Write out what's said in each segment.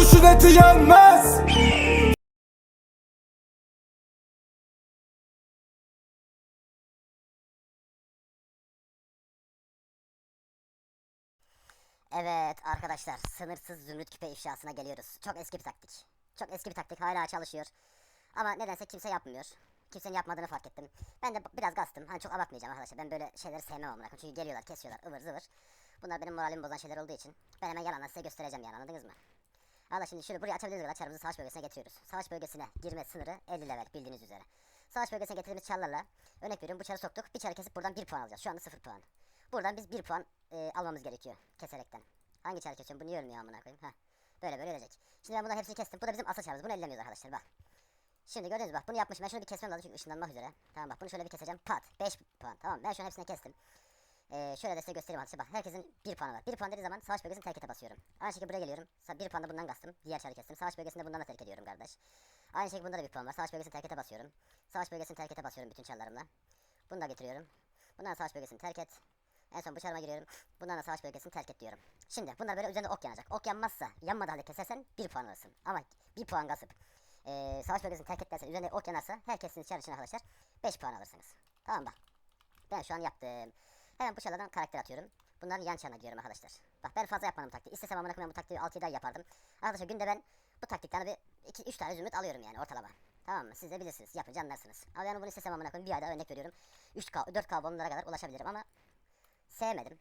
kuşun eti yenmez Evet arkadaşlar sınırsız zümrüt küpe ifşasına geliyoruz. Çok eski bir taktik. Çok eski bir taktik hala çalışıyor. Ama nedense kimse yapmıyor. Kimsenin yapmadığını fark ettim. Ben de biraz gastım. Hani çok abartmayacağım arkadaşlar. Ben böyle şeyleri sevmem amına. Çünkü geliyorlar kesiyorlar ıvır zıvır. Bunlar benim moralimi bozan şeyler olduğu için ben hemen yalanla size göstereceğim yani anladınız mı? Valla şimdi şöyle burayı açabiliriz kadar çarımızı savaş bölgesine getiriyoruz. Savaş bölgesine girme sınırı 50 level bildiğiniz üzere. Savaş bölgesine getirdiğimiz çarlarla örnek veriyorum bu çarı soktuk. Bir çarı kesip buradan 1 puan alacağız. Şu anda 0 puan. Buradan biz 1 puan e, almamız gerekiyor keserekten. Hangi çarı kesiyorum? Bunu yiyorum ya amına koyayım. Heh. Böyle böyle ölecek. Şimdi ben bunların hepsini kestim. Bu da bizim asıl çarımız. Bunu ellemiyoruz arkadaşlar bak. Şimdi gördünüz mü bak bunu yapmışım. Ben şunu bir kesmem lazım çünkü ışınlanmak üzere. Tamam bak bunu şöyle bir keseceğim. Pat. 5 puan. Tamam ben şu an hepsini kestim. Ee, şöyle de size göstereyim arkadaşlar. Bak herkesin 1 puanı var. 1 puan dediği zaman savaş bölgesini terk ete basıyorum. Aynı şekilde buraya geliyorum. 1 puan da bundan kastım. Diğer çarı kestim. Savaş bölgesinde bundan da terk ediyorum kardeş. Aynı şekilde bunda da 1 puan var. Savaş bölgesini terk ete basıyorum. Savaş bölgesini terk ete basıyorum bütün çarlarımla. Bunu da getiriyorum. Bundan savaş bölgesini terk et. En son bıçağıma giriyorum. Bundan da savaş bölgesini terk et diyorum. Şimdi bunlar böyle üzerinde ok yanacak. Ok yanmazsa yanmadı halde kesersen 1 puan alırsın. Ama 1 puan kasıp eee savaş bölgesini terk et üzerinde ok yanarsa herkesin içeri için arkadaşlar 5 puan alırsınız. Tamam bak. Ben şu an yaptım. Hemen bu şalardan karakter atıyorum. Bunların yan çana gidiyorum arkadaşlar. Bak ben fazla yapmadım taktiği. İstesem amına koyayım bu taktiği 6-7 ay yapardım. Arkadaşlar günde ben bu taktikten bir 2-3 tane zümrüt alıyorum yani ortalama. Tamam mı? Siz de bilirsiniz. Yapınca anlarsınız. Ama ben bunu istesem amına koyayım bir ayda örnek veriyorum. 3K, 4K bonlara kadar ulaşabilirim ama sevmedim.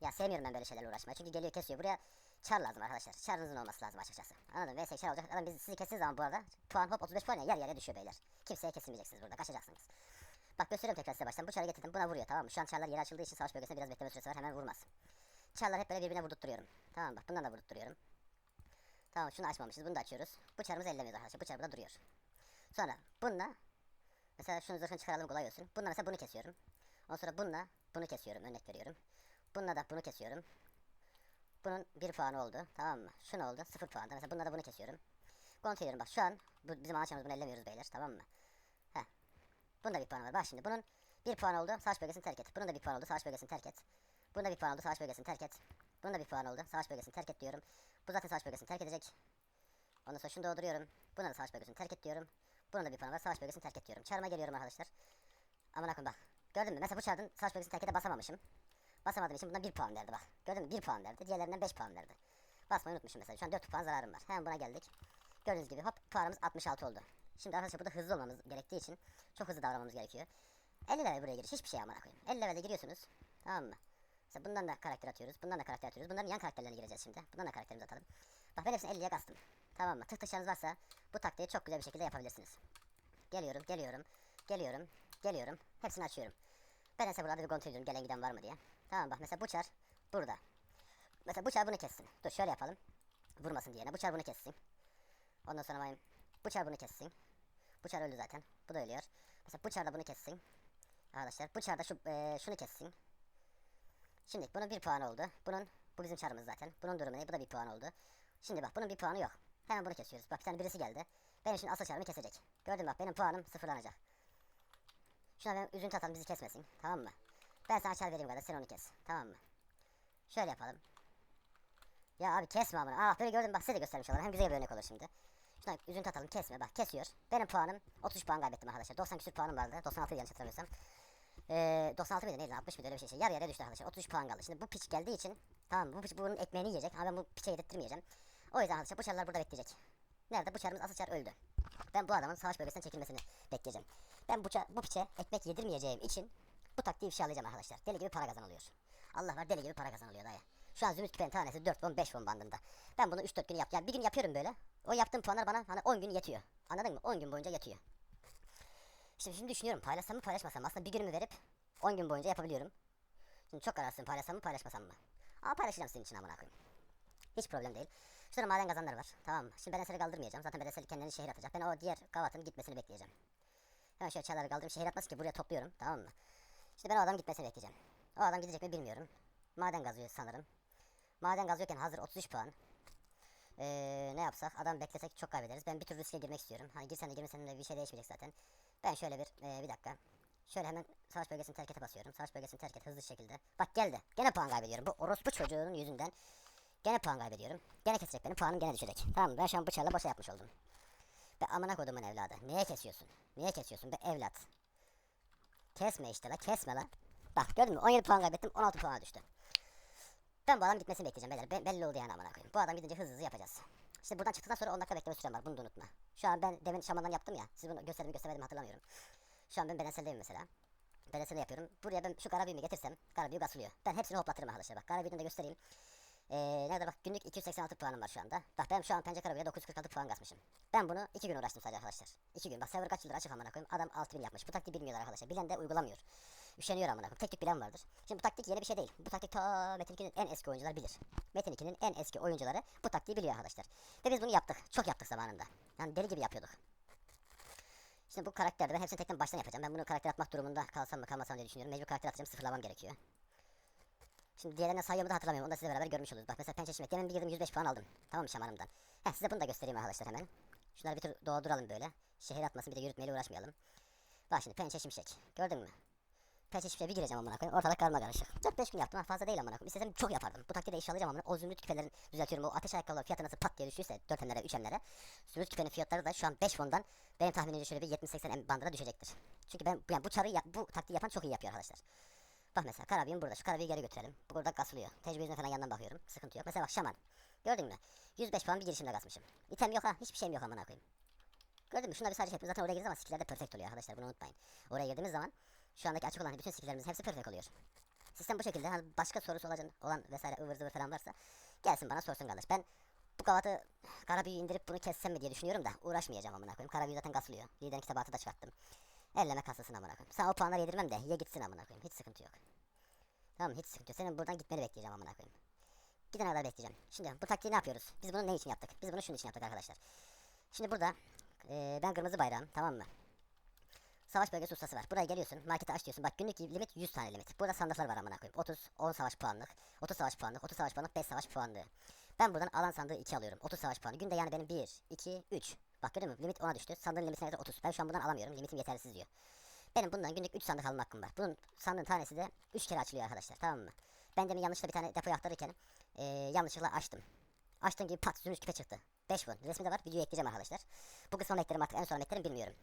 Ya sevmiyorum ben böyle şeylerle uğraşmayı. Çünkü geliyor kesiyor. Buraya çar lazım arkadaşlar. Çarınızın olması lazım açıkçası. Anladın mı? VS çar olacak. Adam bizi, sizi kestiği zaman bu arada puan hop 35 puan ya yer yere düşüyor beyler. Kimseye kesilmeyeceksiniz burada. Kaçacaksınız. Bak gösteriyorum tekrar size baştan. Bu çarı getirdim. Buna vuruyor tamam mı? Şu an çarlar yeri açıldığı için savaş bölgesinde biraz bekleme süresi var. Hemen vurmaz. Çarlar hep böyle birbirine vurdurtturuyorum. Tamam bak bundan da vurdurtturuyorum. Tamam şunu açmamışız. Bunu da açıyoruz. Bu çarımızı ellemiyoruz arkadaşlar. Bu çar burada duruyor. Sonra bununla mesela şunu zırhını çıkaralım kolay olsun. Bununla mesela bunu kesiyorum. Ondan sonra bununla bunu kesiyorum. Örnek veriyorum. Bununla da bunu kesiyorum. Bunun bir puanı oldu. Tamam mı? Şunu oldu. Sıfır puan. Mesela bununla da bunu kesiyorum. Kontrol ediyorum. Bak şu an bu bizim anlaşmamız bunu ellemiyoruz beyler. Tamam mı? Bunda bir puan var. Bak şimdi bunun bir puan oldu. Savaş bölgesini terk et. Bunun da bir puan oldu. Savaş bölgesini terk et. Bunda bir puan oldu. Savaş bölgesini terk et. Bunun da bir puan oldu. Savaş bölgesini terk et diyorum. Bu zaten savaş bölgesini terk edecek. Ondan sonra şunu dolduruyorum. Buna da savaş bölgesini terk et diyorum. Bunun da bir puan var. Savaş bölgesini terk et diyorum. Çarıma geliyorum arkadaşlar. Aman akım bak. Gördün mü? Mesela bu çarın savaş bölgesini terk ete basamamışım. Basamadığım için bundan 1 puan verdi bak. Gördün mü? 1 puan verdi. Diğerlerinden 5 puan verdi. Basmayı unutmuşum mesela. Şu an 4 puan zararım var. Hemen buna geldik. Gördüğünüz gibi hop puanımız 66 oldu. Şimdi arkadaşlar burada hızlı olmamız gerektiği için çok hızlı davranmamız gerekiyor. 50 level buraya giriş. Hiçbir şey amına koyayım. 50 levelde giriyorsunuz. Tamam mı? Mesela bundan da karakter atıyoruz. Bundan da karakter atıyoruz. Bunların yan karakterlerine gireceğiz şimdi. Bundan da karakterimizi atalım. Bak ben hepsini 50'ye kastım. Tamam mı? Tık taşlarınız varsa bu taktiği çok güzel bir şekilde yapabilirsiniz. Geliyorum, geliyorum, geliyorum, geliyorum. Hepsini açıyorum. Ben ise burada bir kontrol ediyorum gelen giden var mı diye. Tamam bak mesela bu çar burada. Mesela bu çar bunu kessin. Dur şöyle yapalım. Vurmasın diyene. Bu çar bunu kessin. Ondan sonra bayım. Bu çar bunu kessin. Bu çar öldü zaten. Bu da ölüyor. Mesela bu çar da bunu kessin. Arkadaşlar bu çar da şu, eee, şunu kessin. Şimdi bunun bir puan oldu. Bunun bu bizim çarımız zaten. Bunun durumu ne? Bu da bir puan oldu. Şimdi bak bunun bir puanı yok. Hemen bunu kesiyoruz. Bak bir tane birisi geldi. Benim şimdi asıl çarımı kesecek. Gördün bak benim puanım sıfırlanacak. Şuna ben üzüntü atalım bizi kesmesin. Tamam mı? Ben sana çar vereyim kadar sen onu kes. Tamam mı? Şöyle yapalım. Ya abi kesme amına. Aa böyle gördüm bak size de göstermiş olalım. Hem güzel bir örnek olur şimdi. Şuna üzüntü atalım kesme bak kesiyor. Benim puanım 33 puan kaybettim arkadaşlar. 90 küsür puanım vardı. 96 yanlış hatırlamıyorsam. Ee, 96 mıydı neydi 60 mıydı öyle bir şey. şey. Yarı yarıya düştü arkadaşlar. 33 puan kaldı. Şimdi bu piç geldiği için tamam? Bu piç bunun ekmeğini yiyecek ama ben bu piçe yedirtmeyeceğim. O yüzden arkadaşlar bu çarlar burada bekleyecek. Nerede? Bu çarımız asıl çar öldü. Ben bu adamın savaş bölgesinden çekilmesini bekleyeceğim. Ben bu, bu piçe ekmek yedirmeyeceğim için bu taktiği ifşalayacağım arkadaşlar. Deli gibi para kazanılıyor. Allah var deli gibi para kazanılıyor dayı. Şu an zümrüt küpenin tanesi 4 won 5 won bandında. Ben bunu 3-4 gün yap. Yani bir gün yapıyorum böyle. O yaptığım puanlar bana hani 10 gün yetiyor. Anladın mı? 10 gün boyunca yetiyor. İşte şimdi düşünüyorum paylaşsam mı paylaşmasam mı? Aslında bir günümü verip 10 gün boyunca yapabiliyorum. Şimdi çok kararsızım paylaşsam mı paylaşmasam mı? Ama paylaşacağım senin için amına koyayım. Hiç problem değil. Şurada maden kazanları var. Tamam mı? Şimdi bedenseli kaldırmayacağım. Zaten bedenseli kendini şehir atacak. Ben o diğer kavatın gitmesini bekleyeceğim. Hemen şöyle çayları kaldırıp şehir atmaz ki buraya topluyorum. Tamam mı? Şimdi ben o adam gitmesini bekleyeceğim. O adam gidecek mi bilmiyorum. Maden gazıyor sanırım. Maden gazıyorken hazır 33 puan. Ee, ne yapsak? Adam beklesek çok kaybederiz. Ben bir tür riske girmek istiyorum. Hani girsen de girmesen de bir şey değişmeyecek zaten. Ben şöyle bir ee, bir dakika. Şöyle hemen savaş bölgesini terk ete basıyorum. Savaş bölgesini terk et hızlı şekilde. Bak geldi. Gene puan kaybediyorum. Bu orospu çocuğunun yüzünden Gene puan kaybediyorum. Gene kesecek beni. Puanım gene düşecek. Tamam? Ben şu an bıçağla boşa yapmış oldum. Be amına kodumun evladı. Niye kesiyorsun? Niye kesiyorsun be evlat? Kesme işte la kesme la. Bak gördün mü 17 puan kaybettim 16 puana düştü. Ben bu adam gitmesini bekleyeceğim beyler. Be- belli oldu yani amına koyayım. Bu adam gidince hızlı hızlı yapacağız. İşte buradan çıktıktan sonra 10 dakika bekleme sürem var. Bunu da unutma. Şu an ben demin şamandan yaptım ya. Siz bunu gösterdim göstermedim hatırlamıyorum. Şu an ben bedenseldeyim mesela. Bedenselde yapıyorum. Buraya ben şu kara büyümü getirsem kara büyü kasılıyor. Ben hepsini hoplatırım arkadaşlar. Bak kara büyüden de göstereyim. Ee, nerede bak günlük 286 puanım var şu anda. Bak ben şu an pencere karabüye 946 puan kasmışım. Ben bunu 2 gün uğraştım sadece arkadaşlar. 2 gün. Bak server kaç yıldır açık amına koyayım. Adam 6000 yapmış. Bu taktiği bilmiyorlar arkadaşlar. Bilen de uygulamıyor. Üşeniyor amına koyayım. Tek tük bilen vardır. Şimdi bu taktik yeni bir şey değil. Bu taktik ta Metin 2'nin en eski oyuncular bilir. Metin 2'nin en eski oyuncuları bu taktiği biliyor arkadaşlar. Ve biz bunu yaptık. Çok yaptık zamanında. Yani deli gibi yapıyorduk. Şimdi bu karakterde ben hepsini tekten baştan yapacağım. Ben bunu karakter atmak durumunda kalsam mı kalmasam diye düşünüyorum. Mecbur karakter atacağım. Sıfırlamam gerekiyor. Şimdi diğerlerine sayımı da hatırlamıyorum. Onu da sizle beraber görmüş oluruz. Bak mesela pençe şimşek. Demin bir girdim 105 puan aldım. Tamam mı şamanımdan. Heh size bunu da göstereyim arkadaşlar hemen. Şunları bir tur dolduralım böyle. Şehir atmasın bir de yürütmeyle uğraşmayalım. Bak şimdi pençe şimşek. Gördün mü? Pençe şimşeğe bir gireceğim amına koyayım. Ortalık karma karışık. 4-5 gün yaptım. ha, Fazla değil amına koyayım. İstesem çok yapardım. Bu taktiği de iş alacağım amına. O zümrüt küpelerin düzeltiyorum. O ateş ayakkabıları fiyatı nasıl pat diye düştüyse 4 emlere 3 emlere. Zümrüt küpenin fiyatları da şu an 5 fondan benim tahminimce şöyle bir 70-80 em bandına düşecektir. Çünkü ben yani bu çarı bu taktiği yapan çok iyi yapıyor arkadaşlar. Bak mesela karabiyim burada. Şu karabiyi geri götürelim. Bu burada kasılıyor. Tecrübe yüzüne falan yandan bakıyorum. Sıkıntı yok. Mesela bak şaman. Gördün mü? 105 puan bir girişimde kasmışım. İtem yok ha. Hiçbir şeyim yok amına koyayım. Gördün mü? Şunlar bir sadece hepimiz zaten oraya girdiğimiz zaman skill'ler de perfect oluyor arkadaşlar. Bunu unutmayın. Oraya girdiğimiz zaman şu andaki açık olan bütün skill'lerimizin hepsi perfect oluyor. Sistem bu şekilde. Hani başka sorusu olan, olan vesaire ıvır zıvır falan varsa gelsin bana sorsun kardeş. Ben bu kavatı karabüyü indirip bunu kessem mi diye düşünüyorum da uğraşmayacağım amına koyayım. Karabüyü zaten kasılıyor. Liderin kitabatı da çıkarttım. Elleme kasasın amına koyayım. Sana o puanları yedirmem de ye gitsin amına koyayım. Hiç sıkıntı yok. Tamam hiç sıkıntı yok. Senin buradan gitmeni bekleyeceğim amına koyayım. Gidene kadar bekleyeceğim. Şimdi bu taktiği ne yapıyoruz? Biz bunu ne için yaptık? Biz bunu şunun için yaptık arkadaşlar. Şimdi burada eee, ben kırmızı bayrağım tamam mı? Savaş bölgesi ustası var. Buraya geliyorsun. Marketi aç diyorsun. Bak günlük limit 100 tane limit. Burada sandıklar var amına koyayım. 30, 10 savaş puanlık. 30 savaş puanlık. 30 savaş puanlık. 5 savaş puanlığı. Ben buradan alan sandığı 2 alıyorum. 30 savaş puanı. Günde yani benim 1, 2, 3. Bak gördün mü? Limit 10'a düştü. Sandığın limitine kadar 30. Ben şu an buradan alamıyorum. Limitim yetersiz diyor. Benim bundan günlük 3 sandık alma hakkım var. Bunun sandığın tanesi de 3 kere açılıyor arkadaşlar. Tamam mı? Ben demin yanlışlıkla bir tane depoya aktarırken eee yanlışlıkla açtım. Açtığım gibi pat zümrüt küpe çıktı. 5 won. Resmi de var. Videoyu ekleyeceğim arkadaşlar. Bu kısmını eklerim artık en son eklerim bilmiyorum.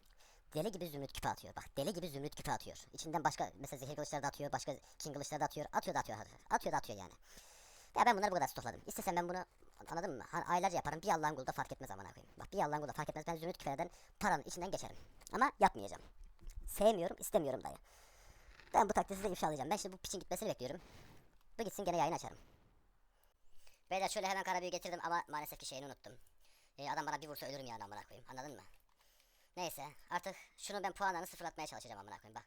Deli gibi zümrüt küpe atıyor. Bak deli gibi zümrüt küpe atıyor. İçinden başka mesela zehir kılıçları da atıyor. Başka king kılıçları da atıyor. Atıyor da atıyor. Atıyor da atıyor yani. Ya ben bunları bu kadar stokladım. İstesem ben bunu anladın mı? Hani aylarca yaparım. Bir Allah'ın kulu da fark etmez amına koyayım. Bak bir Allah'ın kulu da fark etmez. Ben zümrüt küpelerden paranın içinden geçerim. Ama yapmayacağım. Sevmiyorum, istemiyorum dayı. Ben bu taktiği size ifşalayacağım. Ben şimdi bu piçin gitmesini bekliyorum. Bu gitsin gene yayın açarım. Beyler şöyle hemen karabüyü getirdim ama maalesef ki şeyini unuttum. Ee, adam bana bir vursa ölürüm yani amına koyayım. Anladın mı? Neyse artık şunu ben puanlarını sıfırlatmaya çalışacağım amına koyayım bak.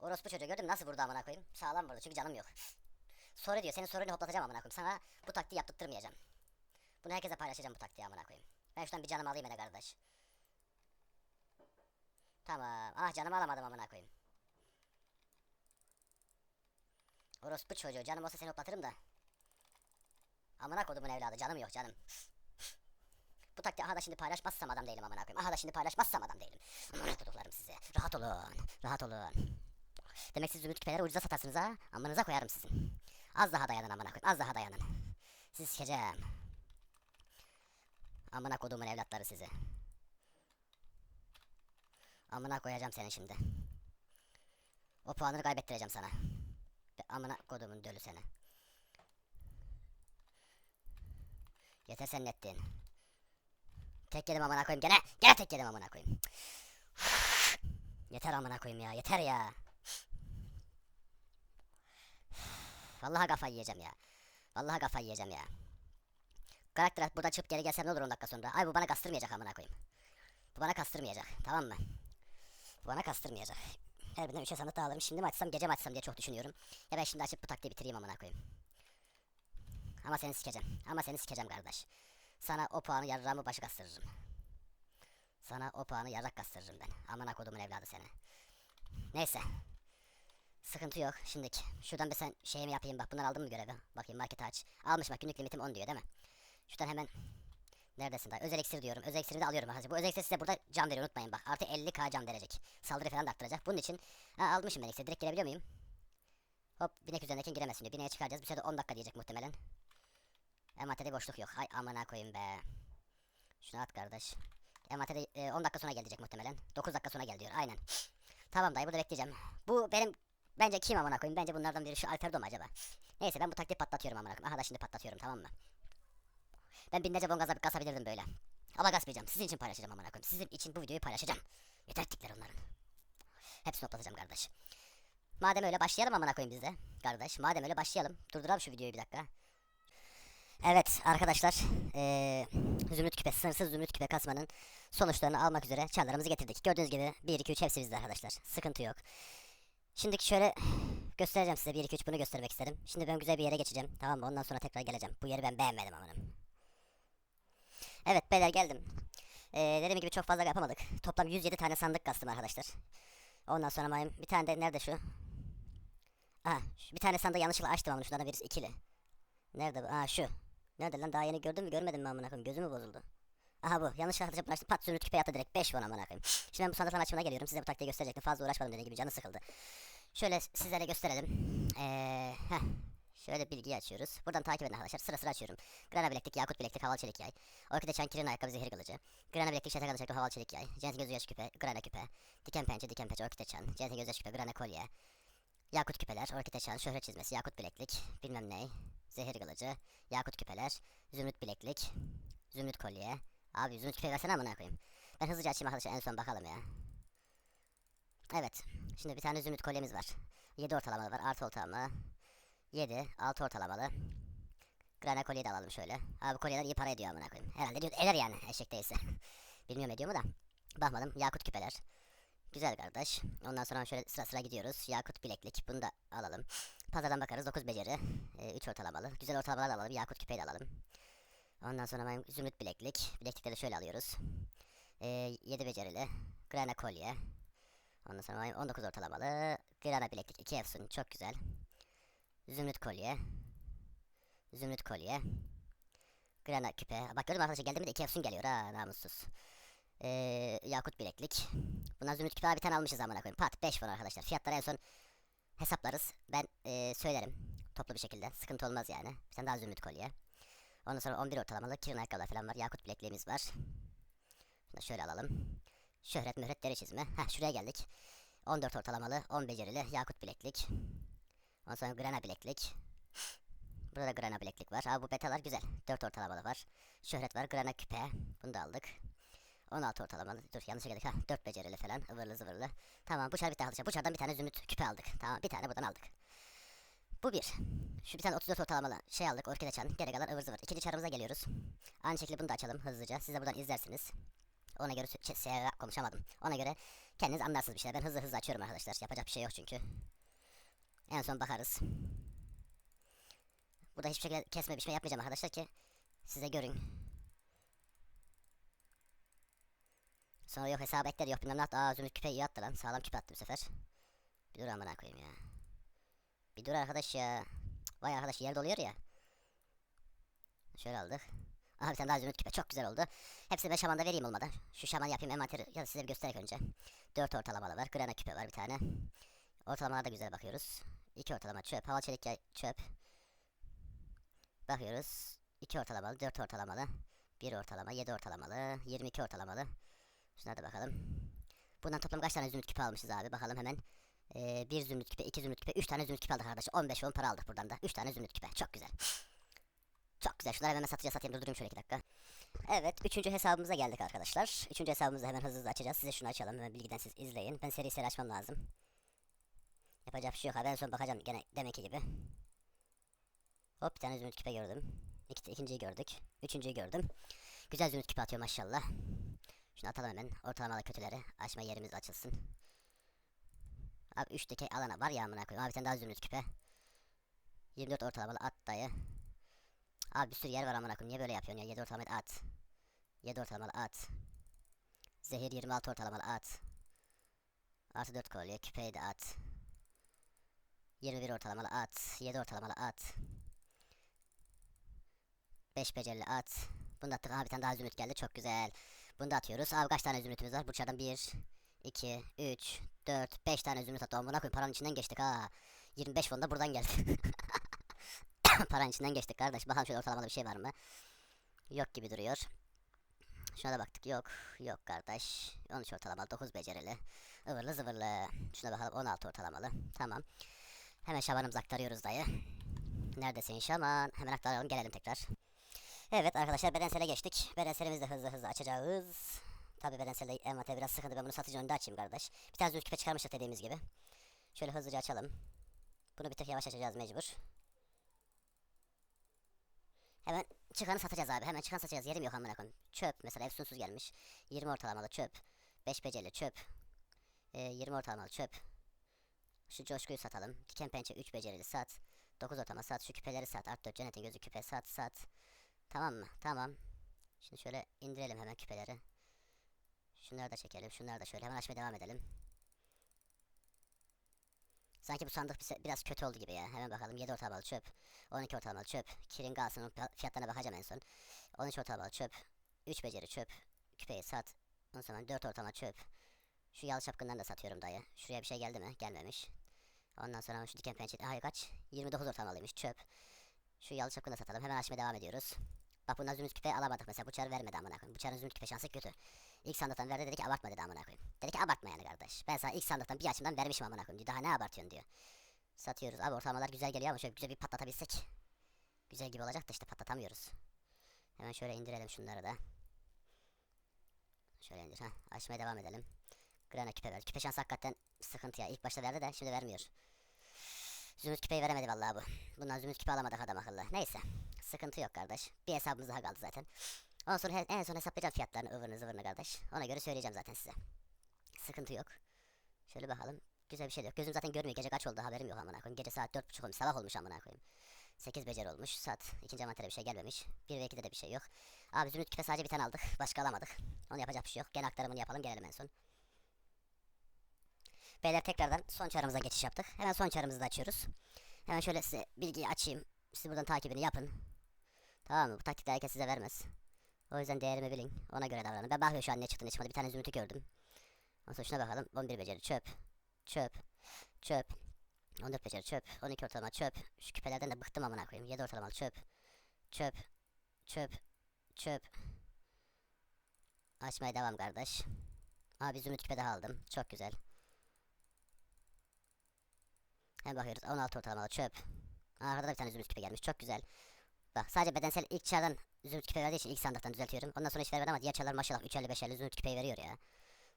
Orospu çocuğu gördün mü nasıl vurdu amına koyayım? Sağlam vurdu çünkü canım yok. Soru diyor senin sorunu hoplatacağım amına koyayım. Sana bu taktiği yaptırtmayacağım. Bunu herkese paylaşacağım bu taktiği amına koyayım. Ben şuradan bir canımı alayım hele kardeş. Tamam. Ah canımı alamadım amına koyayım. Orospu çocuğu canım olsa seni hoplatırım da. Amına kodumun evladı canım yok canım. Bu taktiği aha da şimdi paylaşmazsam adam değilim amına koyayım. Aha da şimdi paylaşmazsam adam değilim. Amına koduklarım size. Rahat olun. Rahat olun. Demek siz zümrüt küpeleri ucuza satarsınız ha. Amanıza koyarım sizin. Az daha dayanın amına koyayım. Az daha dayanın. Sizi sikeceğim. Amına kodumun evlatları sizi. Amına koyacağım senin şimdi. O puanını kaybettireceğim sana. Ve amına kodumun dölü seni. Yeter sen nettin. Tek yedim amına koyayım gene. Gene tek yedim amına koyayım. yeter amına koyayım ya. Yeter ya. Vallahi kafayı yiyeceğim ya. Vallahi kafayı yiyeceğim ya. Karakter buradan çıkıp geri gelsem ne olur 10 dakika sonra. Ay bu bana kastırmayacak amına koyayım. Bu bana kastırmayacak. Tamam mı? Bu bana kastırmayacak. Her birinden 3'e sandık daha alırım. Şimdi mi açsam gece mi açsam diye çok düşünüyorum. Ya ben şimdi açıp bu taktiği bitireyim amına koyayım. Ama seni sikeceğim. Ama seni sikeceğim kardeş. Sana o puanı yarrağımı başı kastırırım. Sana o puanı yarrak kastırırım ben. Amına kodumun evladı seni. Neyse. Sıkıntı yok. Şimdiki. Şuradan bir sen şeyimi yapayım bak. Bunları aldın mı görevi? Bakayım marketi aç. Almış bak günlük limitim 10 diyor değil mi? Şuradan hemen Neredesin daha? Özel iksir diyorum. Özel iksiri de alıyorum arkadaşlar. Bu özel iksir size burada can veriyor unutmayın bak. Artı 50k can verecek. Saldırı falan da arttıracak. Bunun için ha, almışım ben iksiri. Direkt girebiliyor muyum? Hop binek üzerindeyken giremezsin diyor. Bineğe çıkaracağız. Bir sürede 10 dakika diyecek muhtemelen. Envanterde boşluk yok. Hay amına koyayım be. Şunu at kardeş. Envanterde e, 10 dakika sonra gelecek muhtemelen. 9 dakika sonra gel diyor. Aynen. Tamam dayı burada bekleyeceğim. Bu benim bence kim amına koyayım? Bence bunlardan biri şu Alfredo mu acaba? Neyse ben bu taktiği patlatıyorum amına koyayım. Aha da şimdi patlatıyorum tamam mı? Ben binlerce bon gaza gasabilirdim böyle. Ama gasmayacağım. Sizin için paylaşacağım amına koyayım. Sizin için bu videoyu paylaşacağım. Yeter tikler onların. Hepsini toplatacağım kardeş. Madem öyle başlayalım amına koyayım biz de. Kardeş madem öyle başlayalım. Durduralım şu videoyu bir dakika. Evet arkadaşlar. Eee zümrüt küpe, sınırsız zümrüt küpe kasmanın sonuçlarını almak üzere çanlarımızı getirdik. Gördüğünüz gibi 1 2 3 hepsi bizde arkadaşlar. Sıkıntı yok. Şimdi şöyle göstereceğim size 1 2 3 bunu göstermek istedim. Şimdi ben güzel bir yere geçeceğim. Tamam mı? Ondan sonra tekrar geleceğim. Bu yeri ben beğenmedim amanım. Evet beyler geldim. Ee, dediğim gibi çok fazla yapamadık. Toplam 107 tane sandık kastım arkadaşlar. Ondan sonra mayım bir tane de nerede şu? Aha bir tane sandığı yanlışlıkla açtım ama şunlardan birisi ikili. Nerede bu? Aa şu. Nerede lan daha yeni gördün mü görmedin mi amına koyayım gözümü bozuldu. Aha bu. Yanlış açıp açtım. Pat zümrüt küpe yattı direkt 5 won amına koyayım. Şimdi ben bu sandıkların açımına geliyorum. Size bu taktiği gösterecektim. Fazla uğraşmadım dediğim gibi canı sıkıldı. Şöyle sizlere gösterelim. Eee heh. Şöyle bilgiyi açıyoruz. Buradan takip edin arkadaşlar. Sıra sıra açıyorum. Grana bileklik, yakut bileklik, havalı çelik yay. Orkide çan kirin ayakkabı zehir kılıcı. Grana bileklik, şetek kılıcı, havalı çelik yay. Cennet gözü yaş küpe, grana küpe. Diken pençe, diken pençe, orkide çan. Cennet göz yaş küpe, grana kolye. Yakut küpeler, orkide çan, şöhret çizmesi, yakut bileklik, bilmem ne. Zehir kılıcı, yakut küpeler, zümrüt bileklik, zümrüt kolye. Abi zümrüt küpe versene amına koyayım. Ben hızlıca açayım arkadaşlar en son bakalım ya. Evet. Şimdi bir tane zümrüt kolyemiz var. 7 ortalamalı var. Artı ortalama. 7. 6 ortalamalı. Grana kolyeyi de alalım şöyle. Abi kolyeler iyi para ediyor amına koyayım. Herhalde diyor eder yani eşek değilse. Bilmiyorum ediyor mu da. Bakmadım. Yakut küpeler. Güzel kardeş. Ondan sonra şöyle sıra sıra gidiyoruz. Yakut bileklik. Bunu da alalım. Pazardan bakarız. 9 beceri. 3 ortalamalı. Güzel ortalamalar alalım. Yakut küpeyi alalım. Ondan sonra benim zümrüt bileklik. Bileklikleri şöyle alıyoruz. 7 becerili. Grana kolye. Ondan sonra benim 19 ortalamalı. Grana bileklik. 2 efsun. Çok güzel. Zümrüt kolye. Zümrüt kolye. Grana küpe. Bak gördün mü arkadaşlar geldi mi de iki efsun geliyor ha namussuz. Ee, yakut bileklik. Bundan zümrüt küpe bir tane almışız amına koyayım. Pat 5 var arkadaşlar. Fiyatları en son hesaplarız. Ben ee, söylerim. Toplu bir şekilde. Sıkıntı olmaz yani. Bir tane daha zümrüt kolye. Ondan sonra 11 ortalamalı kirin ayakkabılar falan var. Yakut bilekliğimiz var. Şunu şöyle alalım. Şöhret mühret deri çizme. Heh şuraya geldik. 14 ortalamalı 10 becerili yakut bileklik. Ondan sonra grana bileklik. Burada da grana bileklik var. Abi bu betalar güzel. 4 ortalamalı var. Şöhret var. Grana küpe. Bunu da aldık. 16 ortalamalı. Dur yanlışa geldik ha. 4 becerili falan. ıvırlı zıvırlı. Tamam bu çar bitti arkadaşlar. Bu çardan bir tane zümrüt küpe aldık. Tamam bir tane buradan aldık. Bu bir. Şu bir tane 34 ortalamalı şey aldık. Orkide çan. Geri kalan ıvır zıvır. İkinci çarımıza geliyoruz. Aynı şekilde bunu da açalım hızlıca. Siz de buradan izlersiniz. Ona göre şey, şey, konuşamadım. Ona göre kendiniz anlarsınız bir şeyler. Ben hızlı hızlı açıyorum arkadaşlar. Yapacak bir şey yok çünkü. En son bakarız. Burada hiçbir şekilde kesme biçme yapmayacağım arkadaşlar ki size görün. Sonra yok hesabı ekler yok bilmem ne attı. Aa zümrüt küpe iyi attı lan. Sağlam küpe attı bu sefer. Bir dur amına koyayım ya. Bir dur arkadaş ya. Vay arkadaş yer doluyor ya. Şöyle aldık. Aha bir tane daha zümrüt küpe çok güzel oldu. Hepsini ben şamanda vereyim olmadı. Şu şaman yapayım envanteri ya da size bir göstererek önce. 4 ortalamalı var. Grana küpe var bir tane. Ortalamalara da güzel bakıyoruz. 2 ortalama çöp. Hava çelik çöp. Bakıyoruz. 2 ortalamalı, 4 ortalamalı, 1 ortalama, 7 ortalamalı, 22 ortalamalı. Şuna da bakalım. Bundan toplam kaç tane zümrüt küpe almışız abi? Bakalım hemen. Ee, bir zümrüt küpe, iki zümrüt küpe, 3 tane zümrüt küpe aldık arkadaşlar. 15 won para aldık buradan da. 3 tane zümrüt küpe. Çok güzel. Çok güzel. Şunları hemen satıcıya satayım. Durdurayım şöyle 2 dakika. Evet. Üçüncü hesabımıza geldik arkadaşlar. Üçüncü hesabımızı hemen hızlı hızlı açacağız. Size şunu açalım. Hemen bilgiden siz izleyin. Ben seri seri açmam lazım. Yapacak bir şey yok abi. En son bakacağım gene demek ki gibi. Hop bir tane zümrüt küpe gördüm. İki, gördük. Üçüncüyü gördüm. Güzel zümrüt küpe atıyor maşallah. Şunu atalım hemen. Ortalamalı kötüleri. Açma yerimiz açılsın. Abi 3'teki alana var ya amına koyayım. Abi tane daha zümrüt küpe. 24 ortalamalı at dayı. Abi bir sürü yer var amına koyayım. Niye böyle yapıyorsun ya? 7 ortalamalı at. 7 ortalamalı at. Zehir 26 ortalamalı at. Artı 4 kolye. Küpeyi de at. 21 ortalamalı at. 7 ortalamalı at. 5 becerili at. Bunu da attık. Aha bir daha zümrüt geldi. Çok güzel. Bunu da atıyoruz. Abi kaç tane zümrütümüz var? Burçlardan 1, 2, 3, 4, 5 tane zümrüt attı. Amına koyayım paranın içinden geçtik ha. 25 fonda buradan geldi. paranın içinden geçtik kardeş. Bakalım şöyle ortalamalı bir şey var mı? Yok gibi duruyor. Şuna da baktık. Yok. Yok kardeş. 13 ortalamalı. 9 becerili. Ivırlı zıvırlı. Şuna bakalım. 16 ortalamalı. Tamam. Hemen şabanımızı aktarıyoruz dayı. Neredesin şaman? Hemen aktaralım gelelim tekrar. Evet arkadaşlar bedensele geçtik. Bedenselimizi de hızlı hızlı açacağız. Tabi bedenselde envanter biraz sıkıntı. Ben bunu satıcı önünde açayım kardeş. Bir tane zümrüt küpe çıkarmıştık dediğimiz gibi. Şöyle hızlıca açalım. Bunu bir tık yavaş açacağız mecbur. Hemen çıkanı satacağız abi. Hemen çıkanı satacağız. Yerim yok amına koyayım. Çöp mesela efsunsuz gelmiş. 20 ortalamalı çöp. 5 becerili çöp. Ee, 20 ortalamalı çöp. Şu coşkuyu satalım. Diken pençe 3 becerili sat. 9 ortalama sat. Şu küpeleri sat. Art 4 cennetin gözü küpe sat sat. Tamam mı? Tamam. Şimdi şöyle indirelim hemen küpeleri. Şunları da çekelim. Şunları da şöyle hemen açmaya devam edelim. Sanki bu sandık biraz kötü oldu gibi ya. Hemen bakalım. 7 ortalamalı çöp. 12 ortalamalı çöp. Kirin Gals'ın fiyatlarına bakacağım en son. 13 ortalamalı çöp. 3 beceri çöp. Küpeyi sat. Ondan sonra 4 ortalama çöp. Şu yal şapkından da satıyorum dayı. Şuraya bir şey geldi mi? Gelmemiş. Ondan sonra şu diken pençe... Hayır kaç? 29 ortalamalıymış çöp. Şu yalı şapkını da satalım. Hemen açmaya devam ediyoruz. Bak bundan zümrüt küpe alamadık mesela. Bu çarı vermedi amına koyayım. Bu çarın zümrüt küpe şansı kötü. İlk sandıktan verdi dedi ki abartma dedi amına koyayım. Dedi ki abartma yani kardeş. Ben sana ilk sandıktan bir açımdan vermişim amına koyayım. Daha ne abartıyorsun diyor. Satıyoruz. Abi ortalamalar güzel geliyor ama şöyle güzel bir patlatabilsek. Güzel gibi olacak da işte patlatamıyoruz. Hemen şöyle indirelim şunları da. Şöyle indir ha. Açmaya devam edelim. Grana küpe ver. Küpe şansı hakikaten sıkıntı ya. İlk başta verdi de şimdi vermiyor. Zümrüt küpeyi veremedi vallahi bu. Bundan zümrüt küpe alamadık adam akıllı. Neyse. Sıkıntı yok kardeş. Bir hesabımız daha kaldı zaten. Ondan sonra en son hesaplayacağım fiyatlarını ıvırını zıvırını kardeş. Ona göre söyleyeceğim zaten size. Sıkıntı yok. Şöyle bakalım. Güzel bir şey yok. Gözüm zaten görmüyor. Gece kaç oldu haberim yok amına koyayım. Gece saat 4.30 olmuş. Sabah olmuş amına koyayım. 8 beceri olmuş. Saat. ikinci envantere bir şey gelmemiş. 1 ve 2'de de bir şey yok. Abi zümrüt küpe sadece bir tane aldık. Başka alamadık. Onu yapacak bir şey yok. Gene aktarımını yapalım. Gelelim en son. Beyler tekrardan son çarımıza geçiş yaptık. Hemen son çarımızı da açıyoruz. Hemen şöyle size bilgiyi açayım. Siz buradan takibini yapın. Tamam mı? Bu taktikler herkes size vermez. O yüzden değerimi bilin. Ona göre davranın. Ben bakıyorum şu an ne çıktı ne çıkmadı. Bir tane zümrütü gördüm. Ondan şuna bakalım. 11 beceri çöp. Çöp. Çöp. 14 beceri çöp. 12 ortalama çöp. Şu küpelerden de bıktım amına koyayım. 7 ortalama çöp. Çöp. Çöp. Çöp. Açmaya devam kardeş. Abi zümrüt küpe daha aldım. Çok güzel. Hemen bakıyoruz. 16 ortalamalı çöp. Aa, Arada da bir tane zümrüt küpe gelmiş. Çok güzel. Bak sadece bedensel ilk çağdan zümrüt küpe verdiği için ilk sandıktan düzeltiyorum. Ondan sonra hiç vermedi ama diğer çağlar maşallah 350 550 zümrüt küpeyi veriyor ya.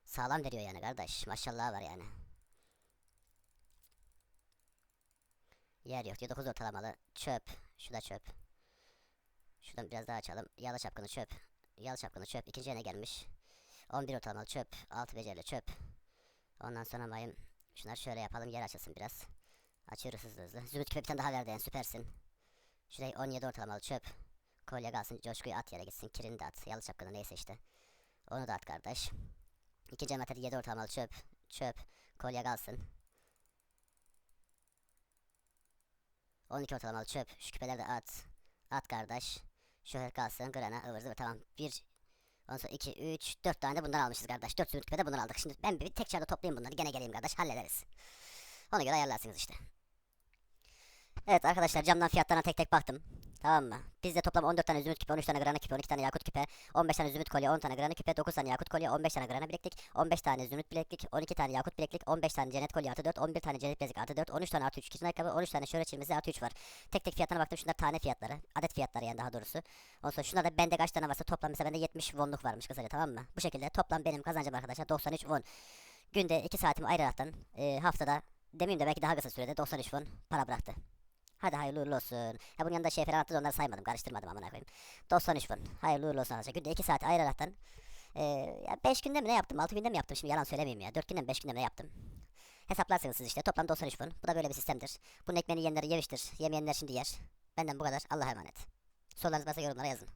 Sağlam veriyor yani kardeş. Maşallah var yani. Yer yok diyor. 9 ortalamalı çöp. Şu da çöp. Şuradan biraz daha açalım. Yalı çapkını çöp. Yalı çapkını çöp. İkinci ne gelmiş? 11 ortalamalı çöp. 6 becerili çöp. Ondan sonra mayım. Şunları şöyle yapalım. Yer açılsın biraz. Açıyoruz hızlı hızlı. Zümrüt küpe bir tane daha verdi yani süpersin. Şurayı 17 ortalamalı çöp. Kolye kalsın. Coşkuyu at yere gitsin. Kirini de at. Yalı çapkını neyse işte. Onu da at kardeş. İkinci ematede 7 ortalamalı çöp. Çöp. Kolye kalsın. 12 ortalamalı çöp. Şu küpeleri de at. At kardeş. Şöhret kalsın. Grana ıvır zıvır tamam. 1 Ondan sonra 2, 3, 4 tane de bundan almışız kardeş. 4 zümrüt küpe de bundan aldık. Şimdi ben bir tek çarda toplayayım bunları. Gene geleyim kardeş. Hallederiz. Ona göre ayarlarsınız işte. Evet arkadaşlar camdan fiyatlarına tek tek baktım. Tamam mı? Bizde toplam 14 tane zümrüt küpe, 13 tane grana küpe, 12 tane yakut küpe, 15 tane zümrüt kolye, 10 tane grana küpe, 9 tane yakut kolye, 15 tane grana bileklik, 15 tane zümrüt bileklik, 12 tane yakut bileklik, 15 tane cennet kolye artı 4, 11 tane cennet bilezik artı 4, 13 tane artı 3 kişinin ayakkabı, 13 tane şöhret çizmesi artı 3 var. Tek tek fiyatlarına baktım. Şunlar tane fiyatları. Adet fiyatları yani daha doğrusu. Ondan sonra şunlar da bende kaç tane varsa toplam mesela bende 70 wonluk varmış kısaca tamam mı? Bu şekilde toplam benim kazancım arkadaşlar 93 won. Günde 2 saatimi ayıraraktan e, haftada demeyeyim de belki daha kısa sürede 93 won para bıraktı. Hadi hayırlı uğurlu olsun. Ha bunun yanında şey falan attı onları saymadım. Karıştırmadım amına koyayım. 93 won. Hayırlı uğurlu olsun arkadaşlar. Günde 2 saat ayıraraktan e, ya 5 günde mi ne yaptım? 6 günde mi yaptım? Şimdi yalan söylemeyeyim ya. 4 günde mi 5 günde mi ne yaptım? Hesaplarsınız siz işte. Toplam 93 won. Bu da böyle bir sistemdir. Bunun ekmeğini yiyenleri yemiştir. Yemeyenler şimdi yer. Benden bu kadar. Allah'a emanet. Sorularınız varsa yorumlara yazın.